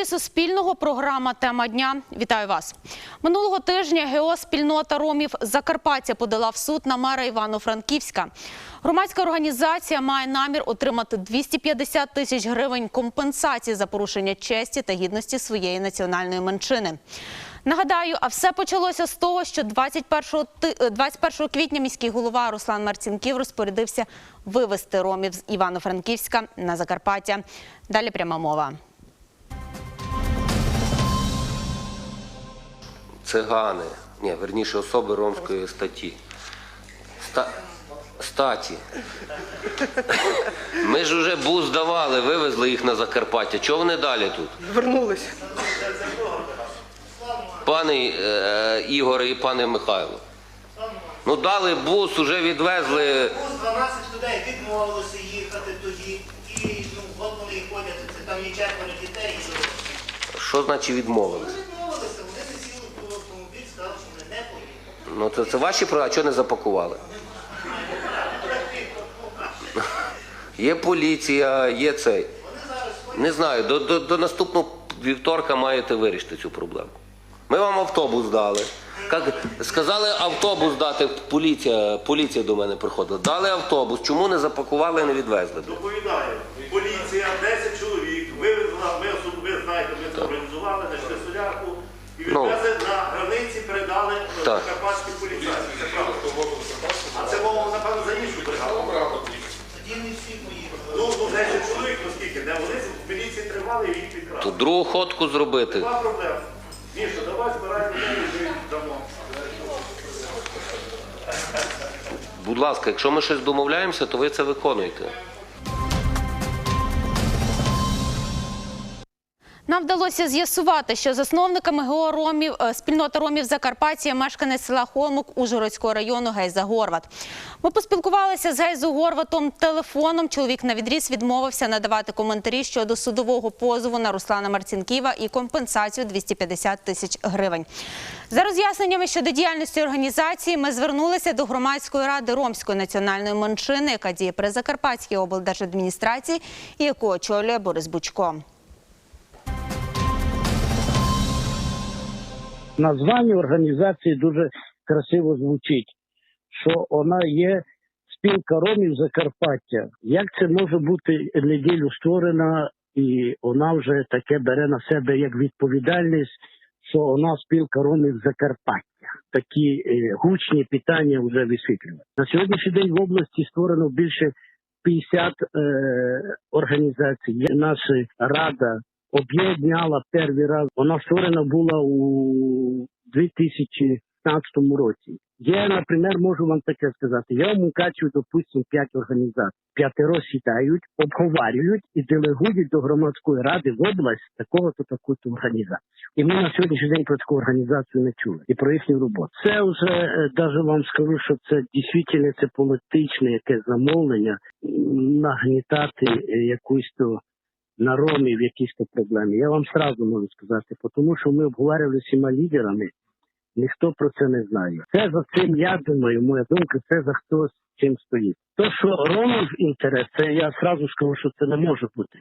ефірі Суспільного програма Тема дня. Вітаю вас. Минулого тижня ГО спільнота ромів Закарпаття подала в суд на мера Івано-Франківська. Громадська організація має намір отримати 250 тисяч гривень компенсації за порушення честі та гідності своєї національної меншини. Нагадаю, а все почалося з того, що 21, ти- е, 21 квітня міський голова Руслан Марцінків розпорядився вивезти ромів з Івано-Франківська на Закарпаття. Далі пряма мова. Цигани. Ні, верніше особи ромської статті. Ста... Статі. Ми ж уже бус здавали, вивезли їх на Закарпаття. Чого вони далі тут? Вернулись. Пане е, Ігоре і пане Михайло. Ну дали бус, уже відвезли. Бус 12 людей відмовилося їхати тоді, і ну, от вони ходять, це там є четверо дітей. Що значить відмовилися, вони не сіли в автомобіль, сказали, що вони не поїдуть. Ну це, це ваші права, а чого не запакували? Є поліція, є цей. Не знаю, до, до, до наступного вівторка маєте вирішити цю проблему. Ми вам автобус дали. Як, сказали автобус дати, поліція, поліція до мене приходила. Дали автобус, чому не запакували і не відвезли? Доповідаю, поліція, 10 чоловік, вивезла, ми ви знаєте, ми це організували, знайшли солярку і Ну. відвезли Так. карпатські поліцейські. Це правда. А це мова, напевно, за іншу бригаду. Ну, ну 10 чоловік, оскільки, де вони в міліції тримали і їх підкрали. То другу ходку зробити. Нема проблем. Міша, давай збирай людей і дамо. Будь ласка, якщо ми щось домовляємося, то ви це виконуєте. Нам вдалося з'ясувати, що засновниками ГО Ромів е, спільнота Ромів Закарпаття мешканець села Холмук Ужгородського району Гейза Горват. Ми поспілкувалися з Гейзу Горватом телефоном. Чоловік на відріз відмовився надавати коментарі щодо судового позову на Руслана Марцінківа і компенсацію 250 тисяч гривень. За роз'ясненнями щодо діяльності організації ми звернулися до громадської ради ромської національної меншини, яка діє при Закарпатській облдержадміністрації і яку очолює Борис Бучко. Названня організації дуже красиво звучить, що вона є спілка ромів Закарпаття. Як це може бути неділю створена, і вона вже таке бере на себе як відповідальність, що вона спілка ромів Закарпаття. Такі е, гучні питання вже висвітлюють. На сьогоднішній день в області створено більше 50 е, організацій. Наша рада об'єднала перший раз. Вона створена була у 2015 році. Я, наприклад, можу вам таке сказати. Я в Мукачеві, допустим, п'ять організацій. П'ятеро сідають, обговорюють і делегують до громадської ради в область такого-то таку-то організацію. І ми на сьогоднішній день про таку організацію не чули і про їхню роботу. Це вже е, даже вам скажу, що це дійсно це політичне яке замовлення нагнітати е, якусь то на ромів якісь проблеми. Я вам сразу можу сказати, тому що ми обговорювали всіма лідерами, ніхто про це не знає. Це за цим, я думаю, моя думка, це за хто з чим стоїть. То, що ромів інтерес, це я сразу скажу, що це не може бути.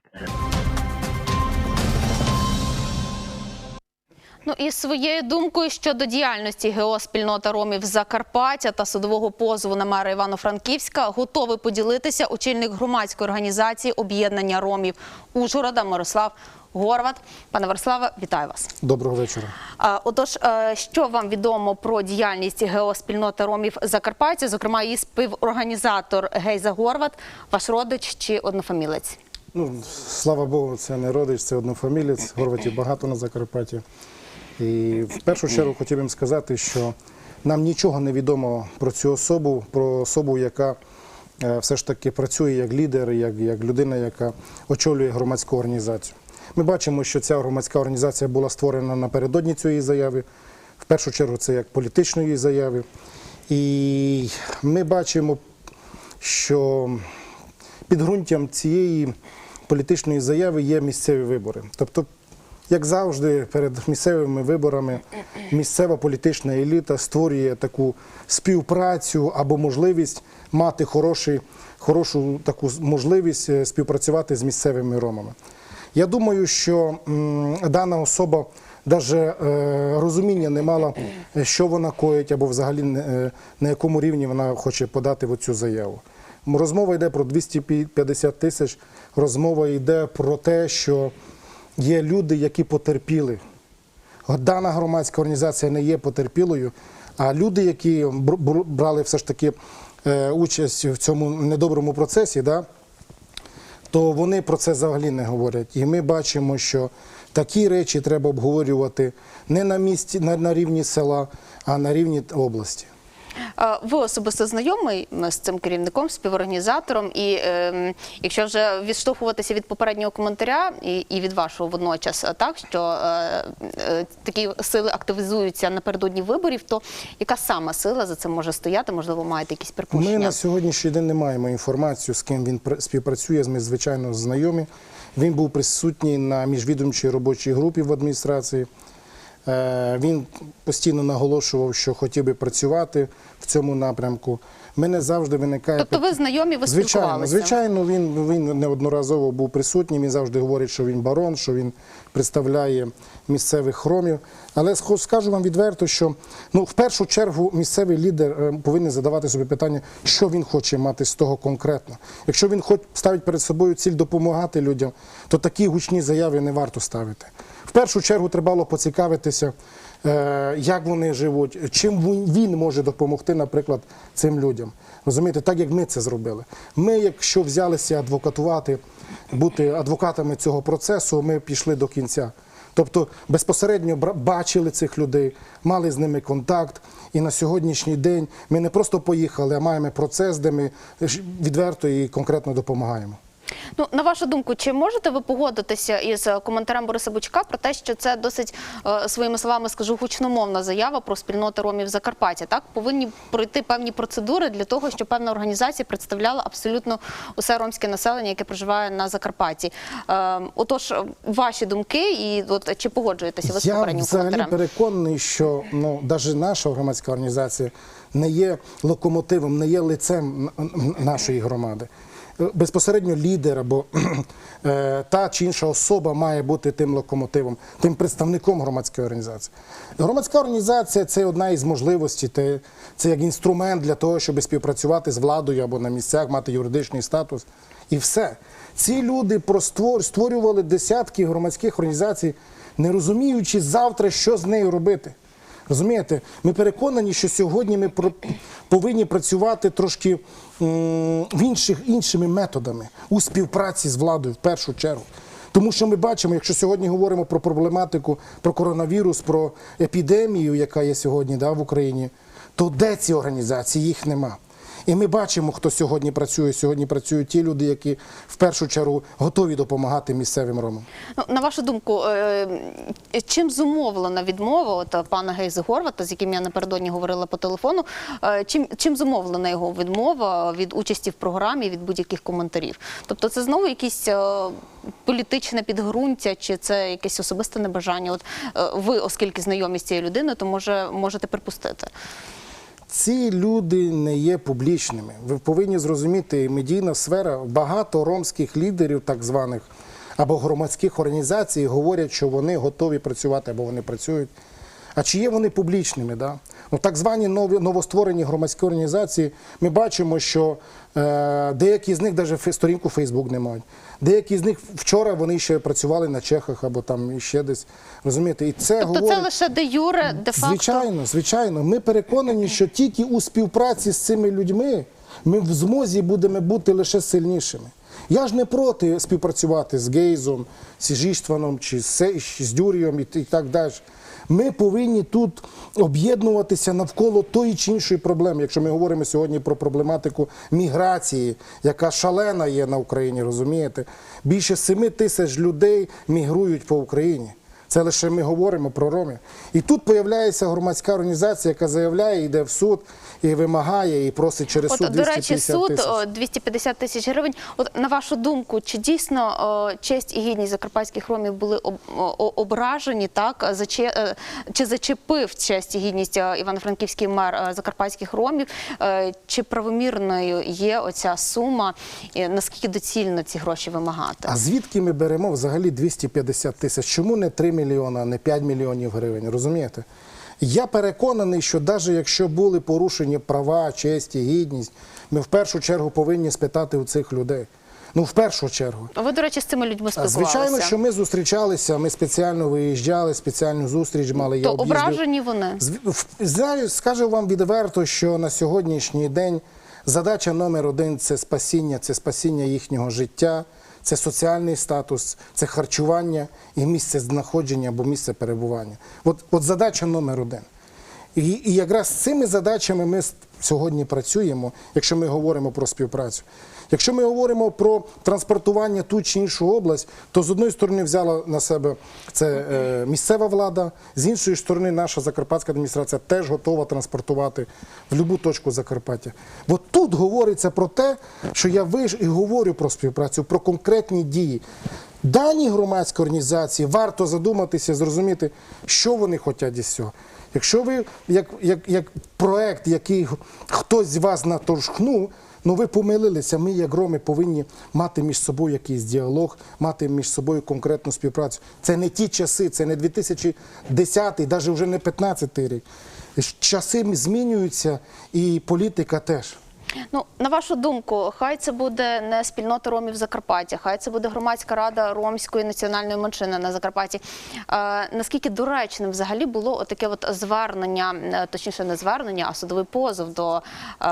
Ну і своєю думкою щодо діяльності ГО спільнота ромів Закарпаття та судового позову на мера Івано-Франківська готовий поділитися очільник громадської організації об'єднання ромів Ужгорода Мирослав Горват. Пане Мирославе, вітаю вас. Доброго вечора. Отож, е, що вам відомо про діяльність ГО спільноти ромів Закарпаття, зокрема її співорганізатор Гейза Горват, ваш родич чи однофамілець? Ну, слава Богу, це не родич, це однофамілець. Горватів багато на Закарпатті. І в першу чергу хотів їм сказати, що нам нічого не відомо про цю особу, про особу, яка е, все ж таки працює як лідер, як, як людина, яка очолює громадську організацію. Ми бачимо, що ця громадська організація була створена напередодні цієї заяви. В першу чергу це як політичної заяви. І ми бачимо, що підґрунтям цієї політичної заяви є місцеві вибори. Тобто, як завжди, перед місцевими виборами місцева політична еліта створює таку співпрацю або можливість мати хороший, хорошу таку можливість е, співпрацювати з місцевими ромами. Я думаю, що дана особа навіть е, розуміння не мала, е, що вона коїть, або взагалі е, на якому рівні вона хоче подати в цю заяву. Розмова йде про 250 тисяч. Розмова йде про те, що є люди, які потерпіли. Дана громадська організація не є потерпілою, а люди, які бр- бр- брали все ж таки е, участь в цьому недоброму процесі, да, то вони про це взагалі не говорять. І ми бачимо, що такі речі треба обговорювати не на місці, не на рівні села, а на рівні області. Е, Ви особисто знайомий м, з цим керівником, співорганізатором, і ем, якщо вже відштовхуватися від попереднього коментаря і, і від вашого водночас, е, так що е, е, такі сили активізуються напередодні виборів, то яка саме сила за цим може стояти? Можливо, маєте якісь припущення? Ми на сьогоднішній день не маємо інформацію, з ким він пр- співпрацює. Ми звичайно знайомі. Він був присутній на міжвідомчій робочій групі в адміністрації. Е, Він постійно наголошував, що хотів би працювати в цьому напрямку. Мене завжди виникає Тобто ви знайомі, ви Звичайно, спілкувалися? звичайно, він, він неодноразово був присутній. Він завжди говорить, що він барон, що він представляє місцевих хромів. Але скажу вам відверто, що ну, в першу чергу місцевий лідер е, повинен задавати собі питання, що він хоче мати з того конкретно. Якщо він хоч ставить перед собою ціль допомагати людям, то такі гучні заяви не варто ставити. В першу чергу треба було поцікавитися, е, як вони живуть, чим він- він може допомогти, наприклад, цим людям. Розумієте, так як ми це зробили. Ми, якщо взялися адвокатувати, бути адвокатами цього процесу, ми пішли до кінця. Тобто безпосередньо бачили цих людей, мали з ними контакт. І на сьогоднішній день ми не просто поїхали, а маємо процес, де ми відверто і конкретно допомагаємо. Ну, на вашу думку, чи можете ви погодитися із е, коментарем Бориса Бучка про те, що це досить е, своїми словами скажу гучномовна заява про спільноти ромів Закарпаття? Так повинні пройти певні процедури для того, щоб певна організація представляла абсолютно усе ромське населення, яке проживає на Закарпатті. Е, отож, ваші думки, і от чи погоджуєтеся ви з Я попереднім взагалі коментарем? переконаний, що ну, навіть наша громадська організація не є локомотивом, не є лицем нашої громади. Безпосередньо лідер або е, та чи інша особа має бути тим локомотивом, тим представником громадської організації. Громадська організація це одна із можливостей, це як інструмент для того, щоб співпрацювати з владою або на місцях, мати юридичний статус. І все. Ці люди створювали десятки громадських організацій, не розуміючи завтра, що з нею робити. Розумієте, ми переконані, що сьогодні ми повинні працювати трошки інших, іншими методами у співпраці з владою в першу чергу. Тому що ми бачимо, якщо сьогодні говоримо про проблематику, про коронавірус, про епідемію, яка є сьогодні да, в Україні, то де ці організації? Їх нема. І ми бачимо, хто сьогодні працює. Сьогодні працюють ті люди, які в першу чергу готові допомагати місцевим ромам. Ну, на вашу думку, е, чим зумовлена відмова от, пана Гейзи Горвата, з яким я напередодні говорила по телефону, е, чим, чим зумовлена його відмова від участі в програмі, від будь-яких коментарів? Тобто це знову якісь е, політичне підґрунтя, чи це якесь особисте небажання? От ви, оскільки знайомі з цією людиною, то може можете припустити. Ці люди не є публічними. Ви повинні зрозуміти, медійна сфера, багато ромських лідерів, так званих, або громадських організацій говорять, що вони готові працювати або вони працюють. А чи є вони публічними? Да? Ну, так звані нові, новостворені громадські організації, ми бачимо, що е, деякі з них навіть сторінку Фейсбук не мають. Деякі з них вчора вони ще працювали на Чехах або там ще десь. Розумієте? І це Тобто говорить... це лише де юре, де факто. Звичайно, звичайно. Ми переконані, що тільки у співпраці з цими людьми ми в змозі будемо бути лише сильнішими. Я ж не проти співпрацювати з Гейзом, з Жіштваном чи з Дюрієм і так далі. Ми повинні тут об'єднуватися навколо тої чи іншої проблеми. Якщо ми говоримо сьогодні про проблематику міграції, яка шалена є на Україні, розумієте? Більше 7 тисяч людей мігрують по Україні. Це лише ми говоримо про ромів. І тут появляється громадська організація, яка заявляє, йде в суд і вимагає, і просить через суд От, до речі, суд тисяч. о, 250 тисяч гривень. От на вашу думку, чи дійсно честь і гідність закарпатських ромів були ображені? Так чи, е, чи зачепив честь і гідність е, івано-франківський мер е, закарпатських ромів? Чи правомірною є оця сума? І наскільки доцільно ці гроші вимагати? А звідки ми беремо взагалі 250 тисяч? Чому не 3 мільйона, не 5 мільйонів гривень? Розумієте? Я переконаний, що навіть якщо були порушені права, честь і гідність, ми в першу чергу повинні спитати у цих людей. Ну, в першу чергу. А Ви, до речі, з цими людьми спілкувалися? Звичайно, що ми зустрічалися, ми спеціально виїжджали, спеціальну зустріч мали. я То об'їздив. ображені вони? Знаю, скажу вам відверто, що на сьогоднішній день задача номер один це спасіння, це спасіння їхнього життя, це соціальний статус, це харчування і місце знаходження або місце перебування. От, от задача номер один. І, і якраз цими задачами ми сьогодні працюємо, якщо ми говоримо про співпрацю. Якщо ми говоримо про транспортування ту чи іншу область, то з одної сторони взяла на себе це е, місцева влада, з іншої сторони, наша закарпатська адміністрація теж готова транспортувати в будь-яку точку Закарпаття. От тут говориться про те, що я виж і говорю про співпрацю, про конкретні дії. Дані громадської організації варто задуматися, зрозуміти, що вони хочуть із цього. Якщо ви як, як, як проект, який хтось з вас наторшхнув, ну ви помилилися. Ми, як роми, повинні мати між собою якийсь діалог, мати між собою конкретну співпрацю. Це не ті часи, це не 2010, навіть вже не 15 рік. Часи змінюються, і політика теж. Ну, на вашу думку, хай це буде не спільнота ромів Закарпаття, хай це буде громадська рада ромської національної меншини на Закарпатті. Е, наскільки доречним взагалі було таке от звернення, е, точніше, не звернення, а судовий позов до е,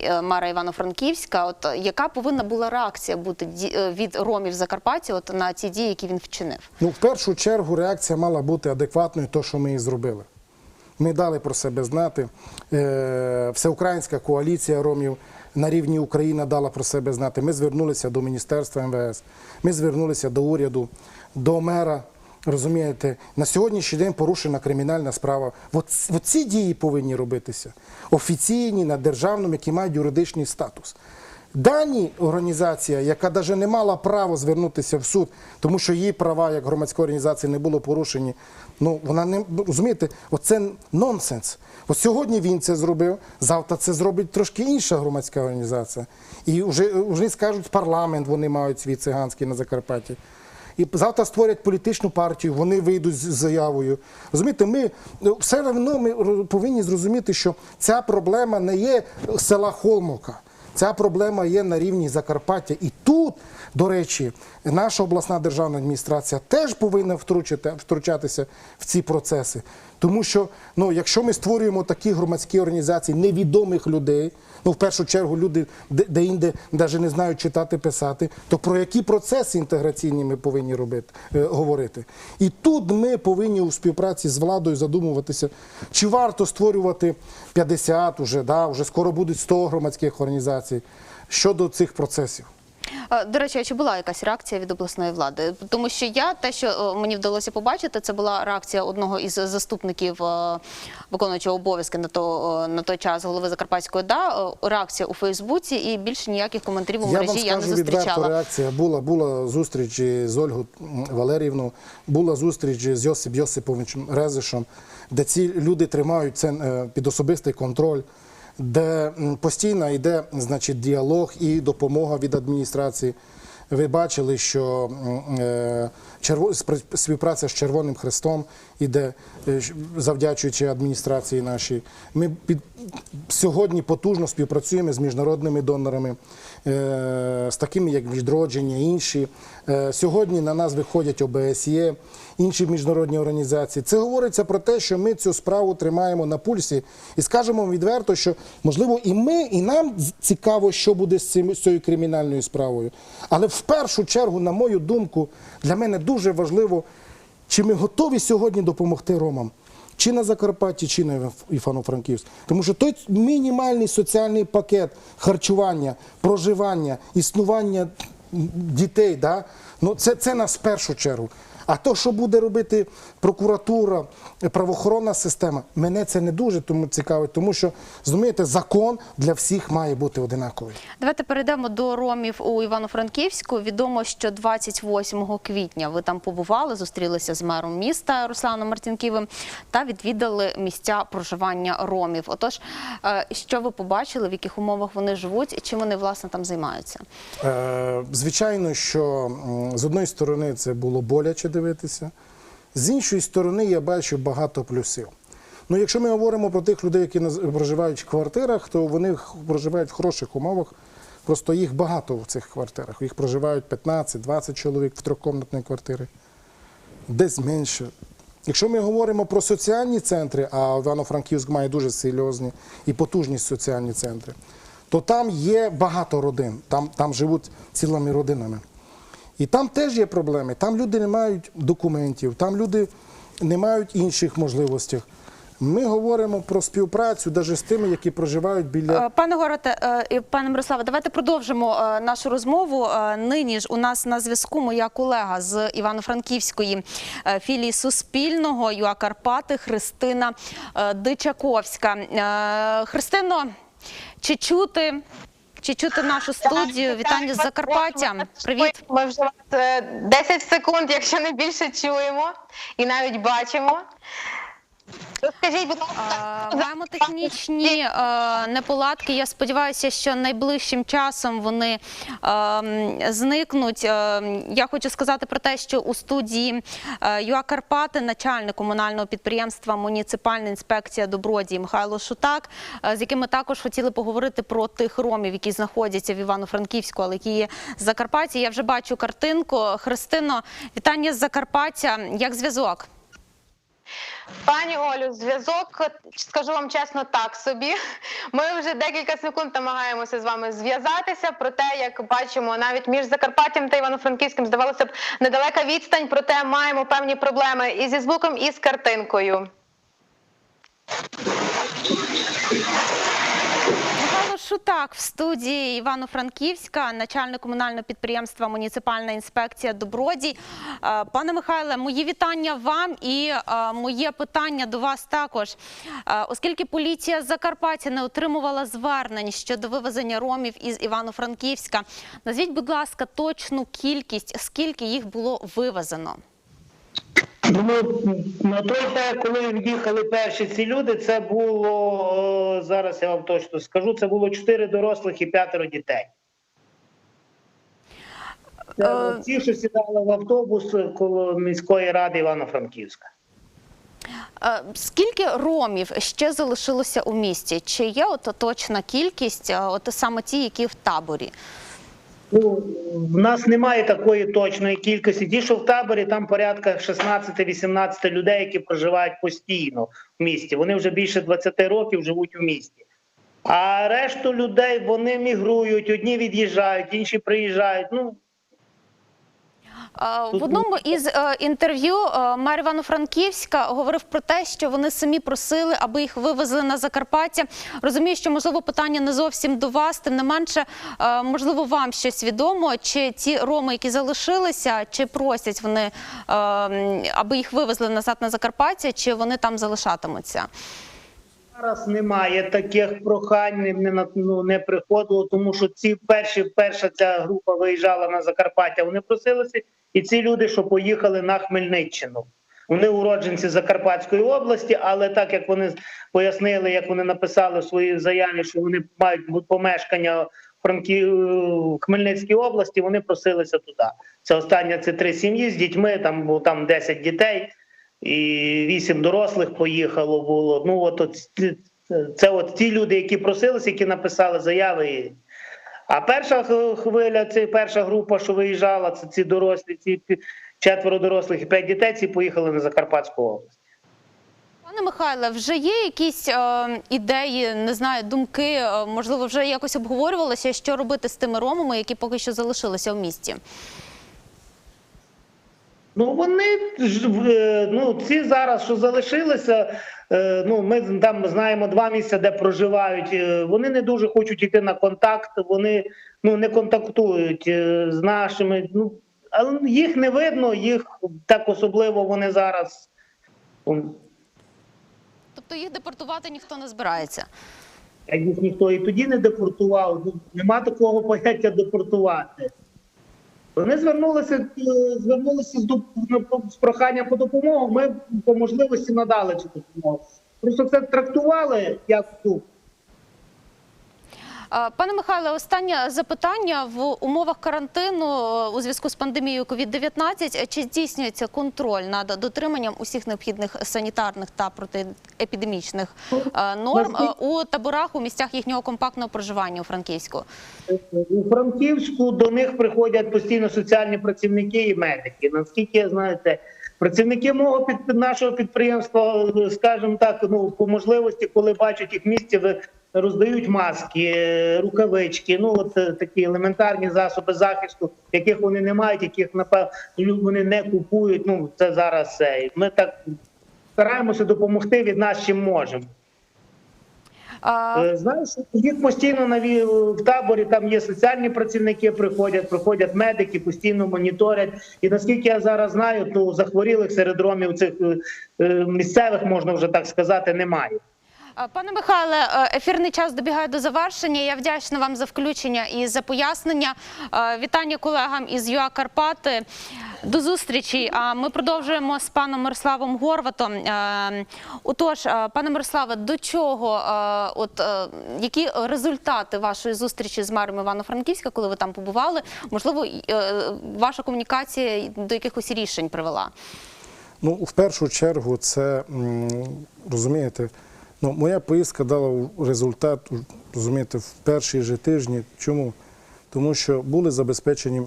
е, мера Івано-Франківська? От яка повинна була реакція бути е, від ромів Закарпаття от на ті дії, які він вчинив? Ну, в першу чергу реакція мала бути адекватною, то, що ми і зробили. Ми дали про себе знати. Е, Всеукраїнська коаліція ромів на рівні України дала про себе знати. Ми звернулися до Міністерства МВС, ми звернулися до уряду, до мера. Розумієте, на сьогоднішній день порушена кримінальна справа. От ці дії повинні робитися офіційні, на державному, які мають юридичний статус. Дані організація, яка навіть не мала права звернутися в суд, тому що її права як громадської організації не було порушені. Ну вона не розумієте, оце нонсенс. От сьогодні він це зробив, завтра це зробить трошки інша громадська організація. І вже, вже скажуть, парламент вони мають свій циганський на Закарпатті. І завтра створять політичну партію, вони вийдуть з заявою. Розумієте, ми ну, все одно ми повинні зрозуміти, що ця проблема не є села Холмока. Ця проблема є на рівні Закарпаття. І тут, до речі, наша обласна державна адміністрація теж повинна втручати, втручатися в ці процеси. Тому що ну, якщо ми створюємо такі громадські організації невідомих людей, ну в першу чергу люди де- де-інде навіть не знають читати, писати, то про які процеси інтеграційні ми повинні робити, е, говорити? І тут ми повинні у співпраці з владою задумуватися, чи варто створювати 50 уже, да, вже скоро будуть 100 громадських організацій щодо цих процесів. До речі, а чи була якась реакція від обласної влади? Тому що я те, що е, мені вдалося побачити, це була реакція одного із заступників е, виконуючого обов'язки на то е, на той час голови Закарпатської ОДА. е, Реакція у Фейсбуці і більше ніяких коментарів у Я вам мережі я, не скажу відверто, реакція була. Була зустріч з Ольгою Валеріївною, була зустріч з Йосип Йосиповичем Резишем, де ці люди тримають це під особистий контроль, де постійно йде значить, діалог і допомога від адміністрації. Ви бачили, що е, співпраця з Червоним Хрестом іде, е, завдячуючи адміністрації нашій. Ми під, сьогодні потужно співпрацюємо з міжнародними донорами, е, з такими як відродження, інші. Сьогодні на нас виходять ОБСЄ, інші міжнародні організації. Це говориться про те, що ми цю справу тримаємо на пульсі і скажемо відверто, що можливо і ми, і нам цікаво, що буде з цією кримінальною справою. Але в першу чергу, на мою думку, для мене дуже важливо, чи ми готові сьогодні допомогти ромам. Чи на Закарпатті, чи на Івано-Франківськ. Тому що той мінімальний соціальний пакет харчування, проживання, існування дітей, да? ну, це, це нас в першу чергу. А то, що буде робити прокуратура, правоохоронна система, мене це не дуже тому цікавить, тому що зрозумієте, закон для всіх має бути одинаковий. Давайте перейдемо до ромів у Івано-Франківську. Відомо, що 28 квітня ви там побували, зустрілися з мером міста Русланом Мартінківим та відвідали місця проживання ромів. Отож, е, що ви побачили, в яких умовах вони живуть і чим вони власне там займаються? Е, Звичайно, що з одної сторони це було боляче дивитися, з іншої сторони я бачу багато плюсів. Ну, якщо ми говоримо про тих людей, які проживають в квартирах, то вони проживають в хороших умовах. Просто їх багато в цих квартирах. Їх проживають 15-20 чоловік в трьохкомнатній квартирі, десь менше. Якщо ми говоримо про соціальні центри, а Івано-Франківськ має дуже серйозні і потужні соціальні центри, то там є багато родин, там, там живуть цілими родинами. І там теж є проблеми. Там люди не мають документів, там люди не мають інших можливостей. Ми говоримо про співпрацю навіть з тими, які проживають біля Е, Пане Гороте е, і пане Мирославе, давайте продовжимо е, нашу розмову. Нині ж у нас на зв'язку моя колега з Івано-Франківської філії Суспільного ЮА Карпати Христина Дичаковська. Христино, чи чути? Чи чути нашу студію? Вітання з Закарпаття. Привіт. Ми вже вас е, 10 секунд, якщо не більше, чуємо і навіть бачимо. Розкажіть, будь ласка, Маємо технічні е, неполадки. Я сподіваюся, що найближчим часом вони е, зникнуть. Е, Я хочу сказати про те, що у студії е, ЮА Карпати начальник комунального підприємства Муніципальна інспекція добродії Михайло Шутак, е, з яким ми також хотіли поговорити про тих ромів, які знаходяться в Івано-Франківську, але які є в Закарпатті. Я вже бачу картинку. Христино, вітання з Закарпаття. Як зв'язок? Пані Олю, зв'язок, скажу вам чесно, так собі. Ми вже декілька секунд намагаємося з вами зв'язатися. Проте, як бачимо, навіть між Закарпаттям та Івано-Франківським здавалося б недалека відстань, проте маємо певні проблеми і зі звуком, і з картинкою. Шутак в студії Івано-Франківська, начальник комунального підприємства Муніципальна інспекція Добродій. Е, Пане Михайле, мої вітання вам і е, моє питання до вас також. Е, Оскільки поліція Закарпаття не отримувала звернень щодо вивезення ромів із Івано-Франківська, назвіть, будь ласка, точну кількість, скільки їх було вивезено. Ну, на той день, коли їхали перші ці люди, це було зараз я вам точно скажу. Це було чотири дорослих і п'ятеро дітей. Це Е, ті, що сідали в автобус коло міської ради Івано-Франківська. Е, Скільки ромів ще залишилося у місті? Чи є от точна кількість, е, от саме ті, які в таборі? Ну, в нас немає такої точної кількості. Ті, що в таборі, там порядка 16-18 людей, які проживають постійно в місті. Вони вже більше 20 років живуть у місті. А решту людей вони мігрують, одні від'їжджають, інші приїжджають. Ну, В одному із е, інтерв'ю е, мер Івано-Франківська говорив про те, що вони самі просили, аби їх вивезли на Закарпаття. Розумію, що можливо питання не зовсім до вас, тим не менше, е, можливо, вам щось відомо, чи ті роми, які залишилися, чи просять вони, е, аби їх вивезли назад на Закарпаття, чи вони там залишатимуться? Зараз немає таких прохань, не, ну, не приходило, тому що ці перші, перша ця група виїжджала на Закарпаття, вони просилися, і ці люди, що поїхали на Хмельниччину. Вони уродженці Закарпатської області, але так як вони пояснили, як вони написали в своїй заяві, що вони мають помешкання Франкі... в Хмельницькій області, вони просилися туди. Це остання це три сім'ї з дітьми, там було там 10 дітей і вісім дорослих поїхало було. Ну от, от це от ті люди, які просилися, які написали заяви. А перша хвиля, це перша група, що виїжджала, це ці дорослі, ці четверо дорослих і п'ять дітей, ці поїхали на Закарпатську область. Пане Михайле, вже є якісь е, ідеї, не знаю, думки, е, можливо, вже якось обговорювалося, що робити з тими ромами, які поки що залишилися в місті? Ну вони е, ну ці зараз, що залишилися. е, Ну, ми там знаємо два місця, де проживають. е, Вони не дуже хочуть йти на контакт. Вони ну не контактують з нашими. Ну але їх не видно, їх так особливо вони зараз. Тобто їх депортувати ніхто не збирається. як їх ніхто і тоді не депортував, ну, нема такого поняття депортувати. Вони звернулися, е, звернулися з, з проханням по допомогу. Ми по можливості надали цю допомогу. Просто це трактували як ну, Пане Михайле, останнє запитання в умовах карантину е, у зв'язку з пандемією COVID-19. Чи здійснюється контроль над дотриманням усіх необхідних санітарних та протиепідемічних е, норм е, у таборах у місцях їхнього компактного проживання у Франківську? У Франківську до них приходять постійно соціальні працівники і медики. Наскільки знаєте, працівники мого під нашого підприємства, скажімо так, ну по можливості, коли бачать їх ви- роздають маски, рукавички. Ну от е, такі елементарні засоби захисту, яких вони не мають, яких напевно вони не купують. Ну це зараз це. Ми так стараємося допомогти від нас чим можемо. Е, Е, Знаєш, їх постійно наві в таборі там є соціальні працівники, приходять, приходять медики, постійно моніторять. І наскільки я зараз знаю, то захворілих серед ромів цих е, місцевих можна вже так сказати, немає. Е, Пане Михайле, е, ефірний час добігає до завершення. Я вдячна вам за включення і за пояснення. Е, Вітання колегам із ЮА Карпати. До зустрічі. А ми продовжуємо з паном Мирославом Горватом. Отож, пане Мирославе, до чого, от які результати вашої зустрічі з мером Івано-Франківська, коли ви там побували? Можливо, ваша комунікація до якихось рішень привела? Ну, в першу чергу, це розумієте, ну, моя поїздка дала результат, розумієте, в перші же тижні. Чому? Тому що були забезпечені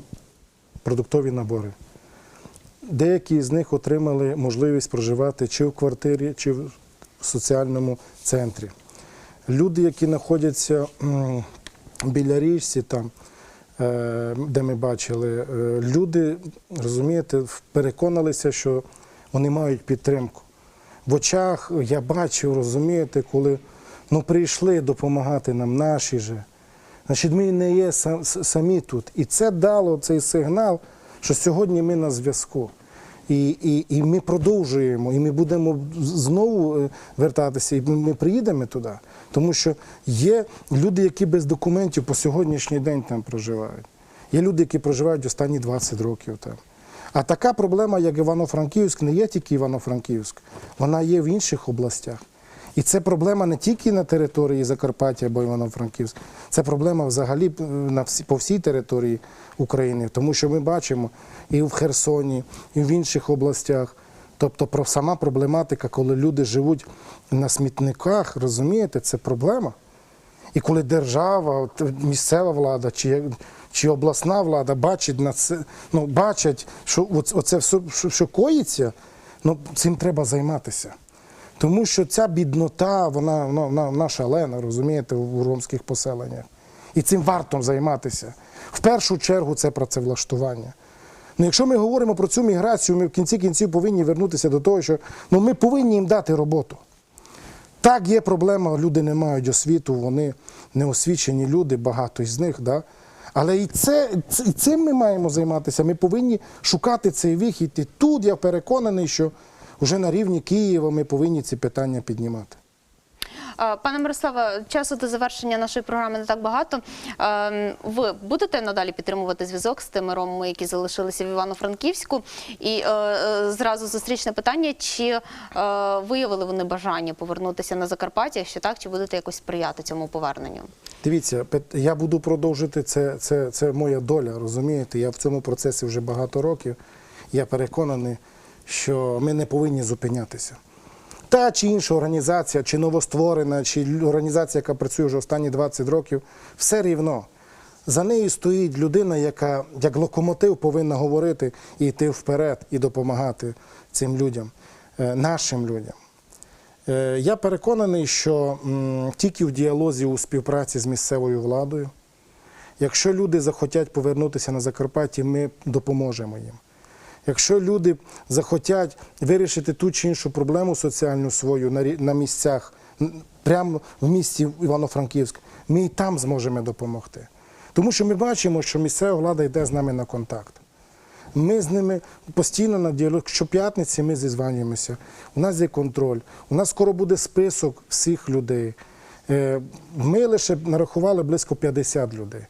продуктові набори. Деякі з них отримали можливість проживати чи в квартирі, чи в соціальному центрі. Люди, які знаходяться біля річці, там, е, де ми бачили, е, люди, розумієте, переконалися, що вони мають підтримку. В очах я бачив, розумієте, коли ну, прийшли допомагати нам наші же. Значить, ми не є са- самі тут. І це дало цей сигнал, що сьогодні ми на зв'язку. І, і, і ми продовжуємо, і ми будемо знову е, вертатися, і ми приїдемо туди. Тому що є люди, які без документів по сьогоднішній день там проживають. Є люди, які проживають останні 20 років там. А така проблема, як Івано-Франківськ, не є тільки Івано-Франківськ, вона є в інших областях. І це проблема не тільки на території Закарпаття або Івано-Франківськ, це проблема взагалі е, по всій території України. Тому що ми бачимо і в Херсоні, і в інших областях. Тобто сама проблематика, коли люди живуть на смітниках, розумієте, це проблема. І коли держава, місцева влада чи, чи обласна влада бачить на це, ну, бачать, що оц- оце все, що, коїться, ну, цим треба займатися. Тому що ця біднота, вона, вона, вона шалена, розумієте, у ромських поселеннях. І цим варто займатися. В першу чергу це працевлаштування. Ну, якщо ми говоримо про цю міграцію, ми в кінці кінців повинні вернутися до того, що ну, ми повинні їм дати роботу. Так, є проблема, люди не мають освіту, вони неосвічені люди, багато із них. Да? Але і, це, і цим ми маємо займатися. Ми повинні шукати цей вихід. І тут я переконаний, що вже на рівні Києва ми повинні ці питання піднімати. Е, Пане Мирославе, часу до завершення нашої програми не так багато. Е, Ви будете надалі підтримувати зв'язок з тими ромами, які залишилися в Івано-Франківську? І е, е, зразу зустрічне питання: чи виявили вони бажання повернутися на Закарпаття? Якщо так, чи будете якось сприяти цьому поверненню? Дивіться, я буду продовжити це, це, це моя доля, розумієте? Я в цьому процесі вже багато років. Я переконаний, що ми не повинні зупинятися. Та чи інша організація, чи новостворена, чи організація, яка працює вже останні 20 років, все рівно. За нею стоїть людина, яка як локомотив повинна говорити і йти вперед, і допомагати цим людям, е, нашим людям. Е, Я переконаний, що тільки в діалозі у співпраці з місцевою владою, якщо люди захотять повернутися на Закарпатті, ми допоможемо їм. Якщо люди захотять вирішити ту чи іншу проблему соціальну свою на, місцях, прямо в місті Івано-Франківськ, ми і там зможемо допомогти. Тому що ми бачимо, що місцева влада йде з нами на контакт. Ми з ними постійно на діалог. Щоп'ятниці ми зізванюємося. У нас є контроль. У нас скоро буде список всіх людей. Е, Ми лише нарахували близько 50 людей.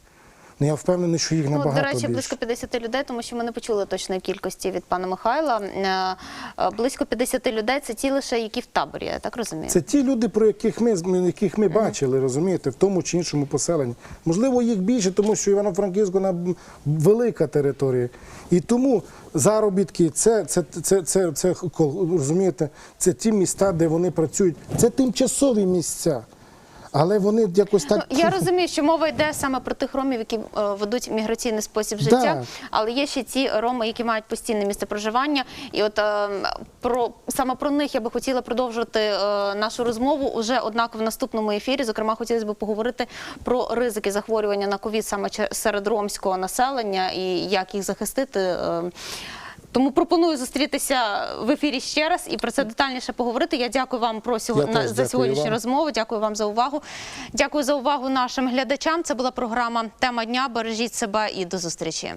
Ну я впевнений, що їх Ну, набагато до речі, більше. близько 50 людей, тому що ми не почули точної кількості від пана Михайла. Е, е, Близько 50 людей це ті лише, які в таборі, я так розумію. Це ті люди, про яких ми яких ми бачили, розумієте, в тому чи іншому поселенні. Можливо, їх більше, тому що Івано-Франківську вона велика територія. І тому заробітки, це, це, це, це, це, розумієте, це ті міста, де вони працюють. Це тимчасові місця. Але вони якось так. Ну, я розумію, що мова йде саме про тих ромів, які е, ведуть міграційний спосіб життя, Да. але є ще ті роми, які мають постійне місце проживання. І от е, про саме про них я би хотіла продовжувати е, нашу розмову уже однак в наступному ефірі. Зокрема, хотілося б поговорити про ризики захворювання на ковід саме серед ромського населення і як їх захистити. е, тому пропоную зустрітися в ефірі ще раз і про це детальніше поговорити. Я дякую вам про сього... На- за дякую сьогоднішню вам. розмову. Дякую вам за увагу. Дякую за увагу нашим глядачам. Це була програма Тема дня. Бережіть себе і до зустрічі.